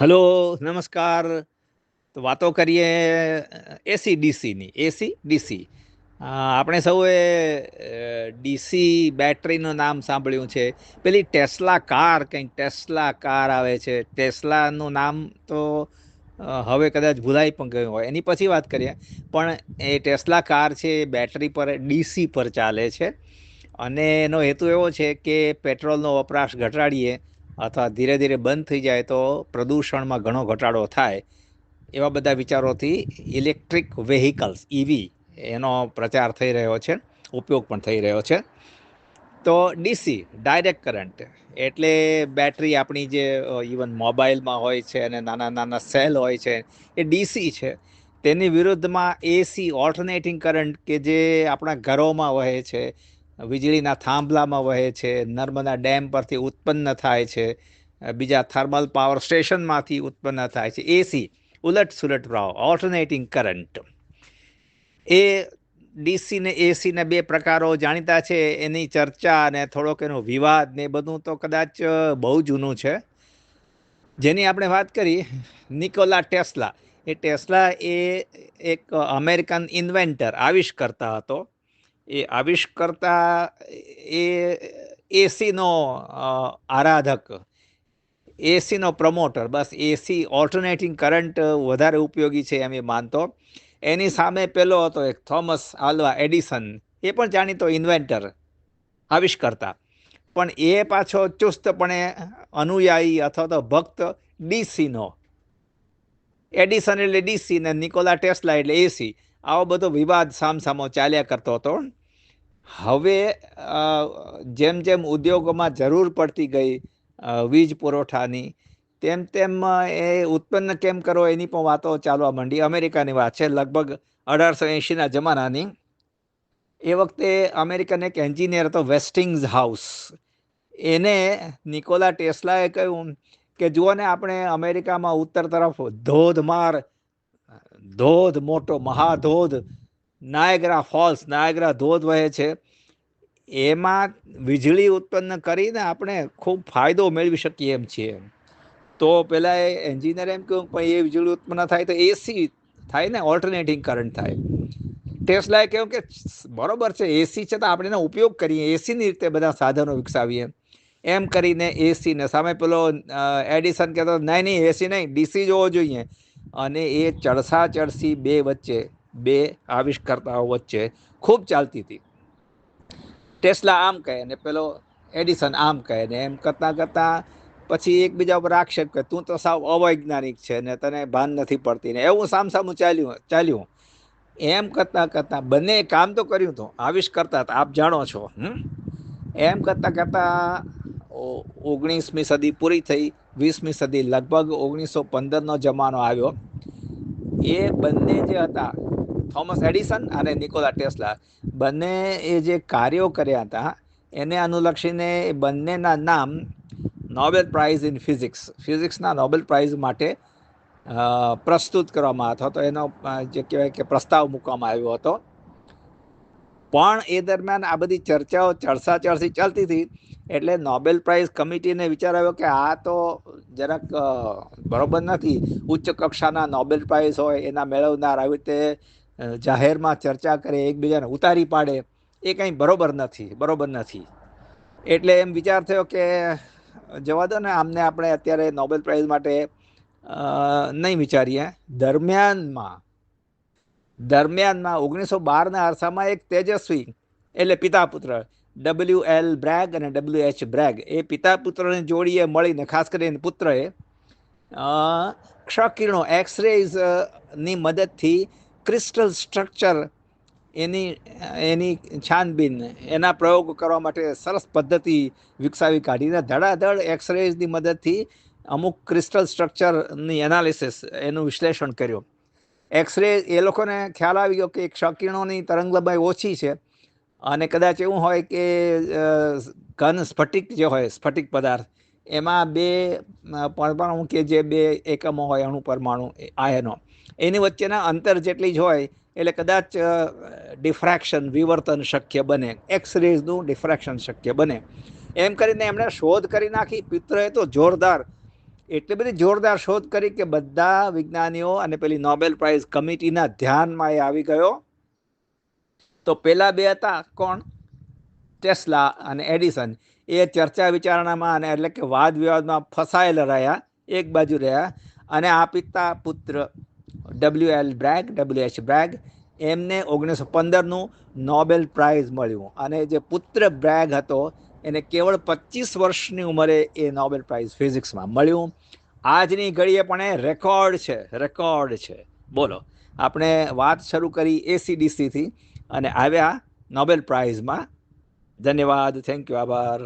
Hello, નમસ્કાર. તો વાતો કરીએ એસી ડીસીની, એસી ડીસી. આપણે સૌએ ડીસી બેટરીનું નામ સાંભળ્યું છે. પેલી ટેસ્લા કાર, કંઈક ટેસ્લા કાર આવે છે. ટેસ્લાનું નામ તો હવે કદાચ ભૂલાઈ પણ ગયું હોય. એની પછી વાત કરીએ. પણ એ ટેસ્લા કાર છે, એ બેટરી પર, ડીસી પર ચાલે છે. અને એનો હેતુ એવો છે કે પેટ્રોલનો વપરાશ ઘટાડીએ અથવા ધીરે ધીરે બંધ થઈ જાય તો પ્રદૂષણમાં ઘણો ઘટાડો થાય, એવા બધા વિચારોથી ઇલેક્ટ્રિક વેહિકલ્સ ઇવી એનો પ્રચાર થઈ રહ્યો છે, ઉપયોગ પણ થઈ રહ્યો છે. તો ડીસી ડાયરેક્ટ કરંટ, એટલે બેટરી આપણી જે ઇવન મોબાઈલમાં હોય છે અને નાના નાના સેલ હોય છે, એ ડીસી છે. તેની વિરુદ્ધમાં એસી ઓલ્ટરનેટિંગ કરંટ કે જે આપણા ઘરોમાં વહે છે વીજળીના થાંભલામાં વહે છે, નર્મદા ડેમ પરથી ઉત્પન્ન થાય છે બીજા થર્મલ પાવર સ્ટેશનમાંથી ઉત્પન્ન થાય છે, એસી, ઉલટ સુલટ પ્રવાહ ઓલ્ટરનેટિંગ કરંટ એ ડીસી ને એસી ને બે પ્રકારો જાણીતા છે, એની ચર્ચા અને થોડોક એનો વિવાદ ને બધું તો કદાચ બહુ જૂનું છે. જેની આપણે વાત કરી, નિકોલા ટેસ્લા. એ ટેસ્લા એ એક અમેરિકન ઇન્વેન્ટર આવિષ્કર્તા હતો. એ આવિષ્કર્તા એ એસીનો આરાધક, એસીનો પ્રમોટર. બસ એસી ઓલ્ટરનેટિંગ કરંટ વધારે ઉપયોગી છે એમ એ માનતો. એની સામે પેલો હતો એક થોમસ આલ્વા એડિસન. એ પણ જાણીતો ઇન્વેન્ટર આવિષ્કર્તા. પણ એ પાછો ચુસ્તપણે અનુયાયી અથવા તો ભક્ત ડીસીનો. એડિસન એટલે ડીસી ને નિકોલા ટેસ્લા એટલે એસી. આવો બધો વિવાદ સામસામો ચાલ્યા કરતો હતો. હવે જેમ જેમ ઉદ્યોગોમાં જરૂર પડતી ગઈ વીજ પુરવઠાની, તેમ તેમ એ ઉત્પન્ન કેમ કરો એની પણ વાતો ચાલવા માંડી. અમેરિકાની વાત છે, લગભગ અઢારસો એંશીના જમાનાની. એ વખતે અમેરિકન એક એન્જિનિયર હતો, વેસ્ટિંગ્સ હાઉસ. એને નિકોલા ટેસ્લાએ કહ્યું કે, જુઓ ને, આપણે અમેરિકામાં ઉત્તર તરફ ધોધમાર, ધોધ મોટો, મહાધોધ નાયગ્રા ફોલ્સ, નાયગ્રા ધોધ વહે છે. એમાં વીજળી ઉત્પન્ન કરીને આપણે ખૂબ ફાયદો મેળવી શકીએ એમ છીએ. તો પેલા એ એન્જિનિયર એમ કહ્યું પણ એ વીજળી ઉત્પન્ન થાય તો એસી થાય ને ઓલ્ટરનેટિંગ કરંટ થાય. ટેસ્લાએ કહ્યું કે બરોબર છે એસી છે તો આપણે એનો ઉપયોગ કરીએ એસીની રીતે બધા સાધનો વિકસાવીએ. એમ કરીને એસીને સામે પેલો એડિસન કહેતો, નહીં નહીં એસી નહીં ડીસી જોવો જોઈએ. અને એ ચડસા ચડસી બે વચ્ચે બે આવિષ્કર્તાઓ વચ્ચે ખૂબ ચાલતી હતી. ટેસ્લા આમ કહે ને પેલો એડિસન આમ કહે ને એમ કરતાં કરતાં પછી એકબીજા ઉપર આક્ષેપ કે તું તો સાવ અવૈજ્ઞાનિક છે ને તને ભાન નથી પડતી ને એવું સામસામું ચાલ્યું ચાલ્યું. એમ કરતાં કરતાં બંને કામ તો કર્યું હતું. આવિષ્કર્તા આપ જાણો છો? એમ કરતાં કરતાં ઓગણીસમી સદી પૂરી થઈ. વીસમી સદી લગભગ ઓગણીસો પંદરનો જમાનો આવ્યો. એ બંને જે હતા થોમસ એડિસન અને નિકોલા ટેસ્લા બંને એ જે કાર્યો કર્યા હતા, એને અનુલક્ષીને એ બંનેના નામ નોબેલ પ્રાઇઝ ઇન ફિઝિક્સ, ફિઝિક્સના નોબેલ પ્રાઇઝ માટે પ્રસ્તુત કરવામાં હતો. તો એનો જે કહેવાય કે પ્રસ્તાવ મૂકવામાં આવ્યો હતો. પણ એ દરમિયાન આ બધી ચર્ચાઓ ચર્ચા ચર્ચી ચાલતી હતી, એટલે નોબેલ પ્રાઇઝ કમિટીને વિચાર આવ્યો કે આ તો જરાક બરોબર નથી. ઉચ્ચ કક્ષાના નોબેલ પ્રાઇઝ હોય, એના મેળવનાર આવી રીતે જાહેરમાં ચર્ચા કરે, એકબીજાને ઉતારી પાડે, એ કંઈ બરોબર નથી બરોબર નથી. એટલે એમ વિચાર થયો કે, જવા દો ને, આમને આપણે અત્યારે નોબેલ પ્રાઇઝ માટે નહીં વિચારીએ. દરમિયાનમાં દરમિયાનમાં ઓગણીસો બારના અરસામાં એક તેજસ્વી, એટલે પિતા પુત્ર, ડબલ્યુ એલ બ્રેગ અને ડબલ્યુ એચ બ્રેગ, એ પિતા પુત્રને જોડીએ મળીને, ખાસ કરીને પુત્રએ ક્ષકિરણો એક્સરેઝની મદદથી ક્રિસ્ટલ સ્ટ્રક્ચર એની એની છાનબીન, એના પ્રયોગ કરવા માટે સરસ પદ્ધતિ વિકસાવી કાઢીને ધડાધડ એક્સરેઝની મદદથી અમુક ક્રિસ્ટલ સ્ટ્રક્ચરની એનાલિસિસ એનું વિશ્લેષણ કર્યું. એક્સરે એ લોકોને ખ્યાલ આવી ગયો કે એક ક્ષકિરણોની તરંગલંબાઈ ઓછી છે અને કદાચ એવું હોય કે ઘન સ્ફટિક જે હોય, સ્ફટિક પદાર્થ, એમાં બે પરમાણુ કે જે બે એકમો હોય, અણુ પરમાણુ, આયનો. એની વચ્ચેના અંતર જેટલી જ હોય, એટલે કદાચ ડિફ્રેક્શન, વિવર્તન શક્ય બને. એક્સ રેઝનું ડિફ્રેક્શન શક્ય બને. એમ કરીને એમણે શોધ કરી નાખી. પિત્રએ તો જોરદાર, એટલી બધી જોરદાર શોધ કરી કે બધા વિજ્ઞાનીઓ અને પેલી નોબેલ પ્રાઇઝ કમિટીના ધ્યાનમાં એ આવી ગયો. તો પેલા બે હતા કોણ? ટેસ્લા અને એડિસન. એ ચર્ચા વિચારણામાં અને એટલે કે વાદ વિવાદમાં ફસાયેલા રહ્યા, એક બાજુ રહ્યા અને આ પિતા પુત્ર W L Bragg W H Bragg એમને ઓગણીસો પંદરનું નોબેલ પ્રાઇઝ મળ્યું. અને જે પુત્ર બ્રેગ હતો, એને કેવળ પચીસ વર્ષની ઉંમરે એ નોબેલ પ્રાઇઝ ફિઝિક્સમાં મળ્યું. આજની ઘડીએ પણ એ રેકોર્ડ છે રેકોર્ડ છે. બોલો, આપણે વાત શરૂ કરી એસીડીસીથી અને આવ્યા નોબેલ પ્રાઇઝમાં ધન્યવાદ થેન્ક યુ આભાર.